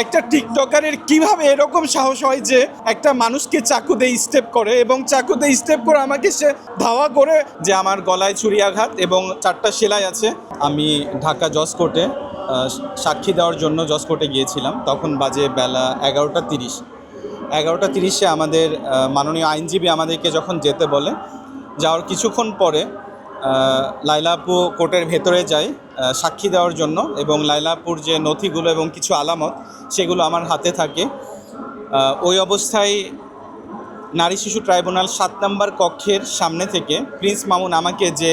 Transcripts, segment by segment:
একটা টিকটকারের কীভাবে এরকম সাহস হয় যে একটা মানুষকে চাকুতে স্টেপ করে এবং চাকুতে স্টেপ করে আমাকে সে ধাওয়া করে যে আমার গলায় ছুরি আঘাত এবং চারটা সেলাই আছে। আমি ঢাকা জজ কোর্টে সাক্ষী দেওয়ার জন্য জজ কোর্টে গিয়েছিলাম। তখন বাজে বেলা এগারোটা তিরিশ। এগারোটা তিরিশে আমাদের মাননীয় আইনজীবী আমাদেরকে যখন যেতে বলে, যাওয়ার কিছুক্ষণ পরে লাইলাপু কোর্টের ভেতরে যাই সাক্ষী দেওয়ার জন্য এবং লাইলাপুর যে নথিগুলো এবং কিছু আলামত, সেগুলো আমার হাতে থাকে। ওই অবস্থায় নারী শিশু ট্রাইব্যুনাল সাত নম্বর কক্ষের সামনে থেকে প্রিন্স মামুন আমাকে যে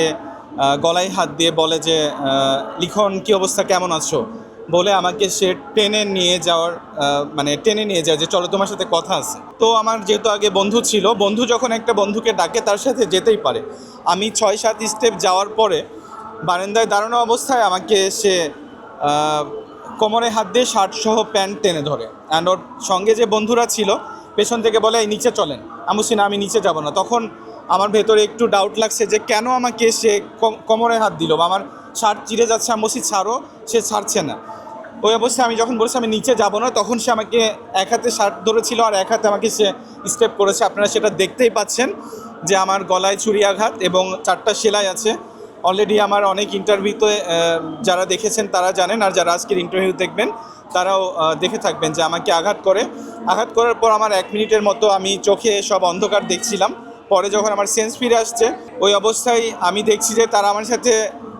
গলায় হাত দিয়ে বলে যে লিখন, কি অবস্থা? কেমন আছো? বলে আমাকে সে টেনে নিয়ে যাওয়ার মানে টেনে নিয়ে যায় যে চলো তোমার সাথে কথা আছে। তো আমার যেহেতু আগে বন্ধু ছিল, বন্ধু যখন একটা বন্ধুকে ডাকে তার সাথে যেতেই পারে। আমি ছয় সাত স্টেপ যাওয়ার পরে বারান্দায় দাঁড়ানো অবস্থায় আমাকে সে কোমরে হাত দিয়ে শার্ট সহ প্যান্ট টেনে ধরে। অ্যান্ড ওর সঙ্গে যে বন্ধুরা ছিল, পেছন থেকে বলে, এই নিচে চলেন। আমি না, আমি নিচে যাব না। তখন আমার ভেতরে একটু ডাউট লাগছে যে কেন আমাকে সে কম- কোমরে হাত দিল বা আমার শার্ট চিরে যাচ্ছে। আমি ছাড়ো, সে ছাড়ছে না। ওই অবস্থায় আমি যখন বলছি আমি নিচে যাব না, তখন সে আমাকে এক হাতে শার্ট ধরেছিল আর এক হাতে আমাকে সে স্টেপ করেছে। আপনারা সেটা দেখতেই পাচ্ছেন যে আমার গলায় ছুরি আঘাত এবং চারটা সেলাই আছে। অলরেডি আমার অনেক ইন্টারভিউতে যারা দেখেছেন তারা জানেন আর যারা আজকের ইন্টারভিউ দেখবেন, তারাও দেখে থাকবেন যে আমাকে আঘাত করে। আঘাত করার পর আমার এক মিনিটের মতো আমি চোখে সব অন্ধকার দেখছিলাম। পরে যখন আমার সেন্স ফিরে আসছে, ওই অবস্থায় আমি দেখছি যে তারা আমার সাথে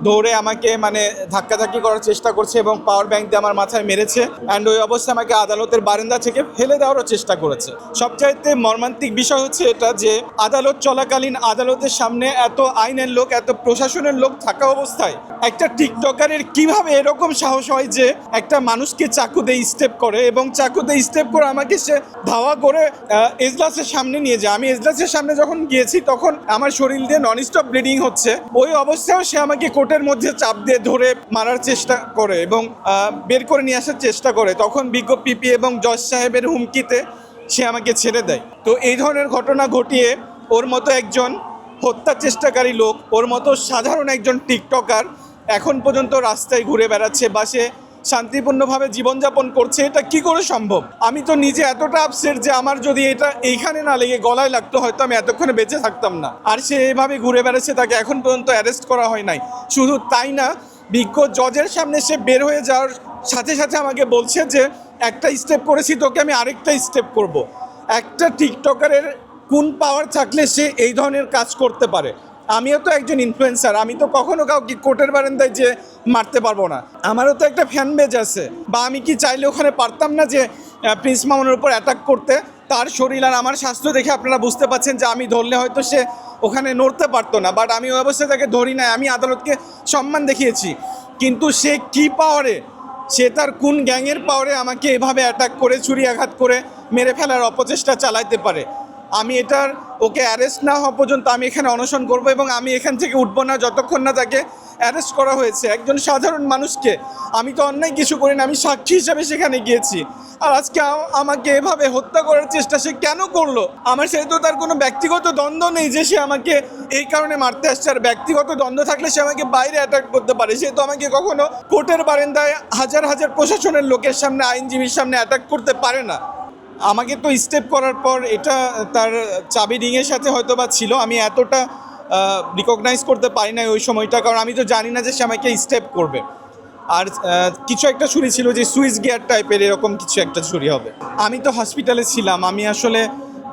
দৌড়ে আমাকে মানে ধাক্কাধাক্কি করার চেষ্টা করছে এবং পাওয়ার ব্যাংক দিয়ে আমার মাথায় মেরেছে অ্যান্ড ওই অবস্থায় আমাকে আদালতের বারান্দা থেকে ফেলে দেওয়ারও চেষ্টা করেছে। সবচাইতে মর্মান্তিক বিষয় হচ্ছে এটা যে আদালত চলাকালীন আদালতের সামনে এত আইনের লোক, এত প্রশাসনের লোক থাকা অবস্থায় একটা টিকটকারের কীভাবে এরকম সাহস হয় যে একটা মানুষকে চাকু দিয়ে স্টেপ করে এবং চাকু দিয়ে স্টেপ করে আমাকে সে ধাওয়া করে এজলাসের সামনে নিয়ে যায়। আমি এজলাসের সামনে যখন গিয়েছি তখন আমার শরীর দিয়ে নন স্টপ ব্লিডিং হচ্ছে। ওই অবস্থায়ও সে আমাকে কোর্টের মধ্যে চাপ দিয়ে ধরে মারার চেষ্টা করে এবং বের করে নিয়ে আসার চেষ্টা করে। তখন বিজ্ঞ পিপি এবং জজ সাহেবের হুমকিতে সে আমাকে ছেড়ে দেয়। তো এই ধরনের ঘটনা ঘটিয়ে ওর মতো একজন হত্যা চেষ্টাকারী লোক, ওর মতো সাধারণ একজন টিকটকার এখন পর্যন্ত রাস্তায় ঘুরে বেড়াচ্ছে বা সে শান্তিপূর্ণভাবে জীবনযাপন করছে, এটা কি করে সম্ভব? আমি তো নিজে এতটা আপসেট যে আমার যদি এটা এইখানে না লেগে গলায় লাগতো, হয়তো আমি এতক্ষণে বেঁচে থাকতাম না। আর সে এভাবে ঘুরে বেড়াচ্ছে, তাকে এখন পর্যন্ত অ্যারেস্ট করা হয় নাই। শুধু তাই না, বিজ্ঞ জজের সামনে সে বের হয়ে যাওয়ার সাথে সাথে আমাকে বলছে যে, একটা স্টেপ করেছি, তোকে আমি আরেকটা স্টেপ করব। একটা টিকটকারের কোন পাওয়ার থাকলে সে এই ধরনের কাজ করতে পারে। আমিও তো একজন ইনফ্লুয়েন্সার আমি তো কখনো কাউকে কোর্টের বারান্দায় যে মারতে পারব না। আমারও তো একটা ফ্যান বেজ আছে। বা আমি কি চাইলে ওখানে পারতাম না যে প্রিন্স মামুনের উপর অ্যাটাক করতে? তার শরীর আর আমার স্বাস্থ্য দেখে আপনারা বুঝতে পারছেন যে, আমি ধরলে হয়তো সে ওখানে নড়তে পারতো না। বাট আমি ওই অবস্থায় তাকে ধরি নাই, আমি আদালতকে সম্মান দেখিয়েছি। কিন্তু সে কি পাওয়ারে সে তার কোন গ্যাংয়ের পাওয়ারে আমাকে এভাবে অ্যাটাক করে ছুরি আঘাত করে মেরে ফেলার অপচেষ্টা চালাইতে পারে? আমি এটার, ওকে অ্যারেস্ট না হওয়া পর্যন্ত আমি এখানে অনশন করব এবং আমি এখান থেকে উঠবো না যতক্ষণ না তাকে অ্যারেস্ট করা হয়েছে। একজন সাধারণ মানুষকে আমি তো অন্যায় কিছু করি না, আমি সাক্ষী হিসাবে সেখানে গিয়েছি। আর আজকে আমাকে এভাবে হত্যা করার চেষ্টা সে কেন করল? আমার সাথে তো তার কোনো ব্যক্তিগত দ্বন্দ্ব নেই যে সে আমাকে এই কারণে মারতে আসছে। আর ব্যক্তিগত দ্বন্দ্ব থাকলে সে আমাকে বাইরে অ্যাটাক করতে পারে। সে তো আমাকে কখনো কোর্টের বারান্দায় হাজার হাজার প্রশাসনের লোকের সামনে, আইনজীবীর সামনে অ্যাটাক করতে পারে না। আমাকে তো স্টেপ করার পর এটা তার চাবি রিংয়ের সাথে হয়তো বা ছিল। আমি এতটা রিকগনাইজ করতে পারি না ওই সময়টা, কারণ আমি তো জানি না যে সে আমাকে স্টেপ করবে। আর কিছু একটা ছুরি ছিল যে সুইচ গিয়ার টাইপের এরকম কিছু একটা ছুরি হবে। আমি তো হসপিটালে ছিলাম। আমি আসলে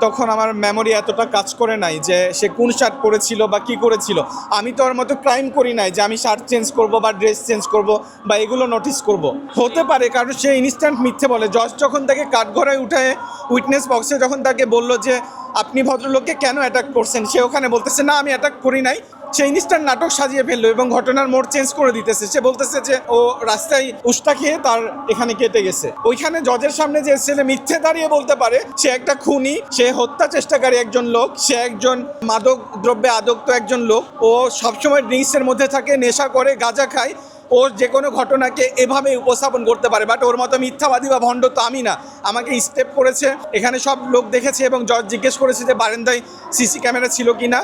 তখন আমার মেমোরি এতটা কাজ করে নাই যে সে কোন শার্ট পরেছিল বা কি করেছিল। আমি তো ওর মতো ক্রাইম করি নাই যে আমি শার্ট চেঞ্জ করব বা ড্রেস চেঞ্জ করব বা এগুলো নোটিস করব। হতে পারে কারণ সে ইনস্ট্যান্ট মিথ্যে বলে। জজ যখন তাকে কাঠঘরায় উঠায় উইটনেস বক্সে যখন তাকে বলল যে, আপনি ভদ্রলোককে কেন অ্যাটাক করছেন? সে ওখানে বলতেছে, না, আমি অ্যাটাক করি নাই। সে জিনিসটার নাটক সাজিয়ে ফেলল এবং ঘটনার মোড় চেঞ্জ করে দিতেছে। সে বলতেছে যে, ও রাস্তায় উষ্টা খেয়ে তার এখানে কেটে গেছে। ওইখানে জজের সামনে যে ছেলে মিথ্যে দাঁড়িয়ে বলতে পারে, সে একটা খুনি, সে হত্যা চেষ্টাকারী একজন লোক, সে একজন মাদক দ্রব্যে আদক্ত একজন লোক। ও সবসময় ড্রিঙ্কসের মধ্যে থাকে, নেশা করে, গাঁজা খায়। ও যে কোনো ঘটনাকে এভাবে উপস্থাপন করতে পারে বাট ওর মতো মিথ্যাবাদী বা ভণ্ড তো আমি না। আমাকে স্টেপ করেছে, এখানে সব লোক দেখেছে এবং জজ জিজ্ঞেস করেছে যে বারান্দায় সিসি ক্যামেরা ছিল কি না।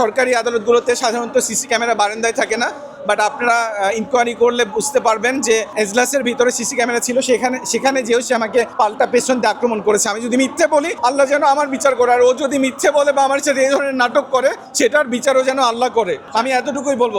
সরকারি আদালতগুলোতে সাধারণত সিসি ক্যামেরা বারান্দায় থাকে না বাট আপনারা ইনকোয়ারি করলে বুঝতে পারবেন যে এজলাসের ভিতরে সিসি ক্যামেরা ছিল, সেখানে সেখানে যেও সে আমাকে পাল্টা পেছন দিয়ে আক্রমণ করেছে। আমি যদি মিথ্যে বলি, আল্লাহ যেন আমার বিচার করে, আর ও যদি মিথ্যে বলে বা আমার সাথে এই ধরনের নাটক করে, সেটার বিচারও যেন আল্লাহ করে। আমি এতটুকুই বলব।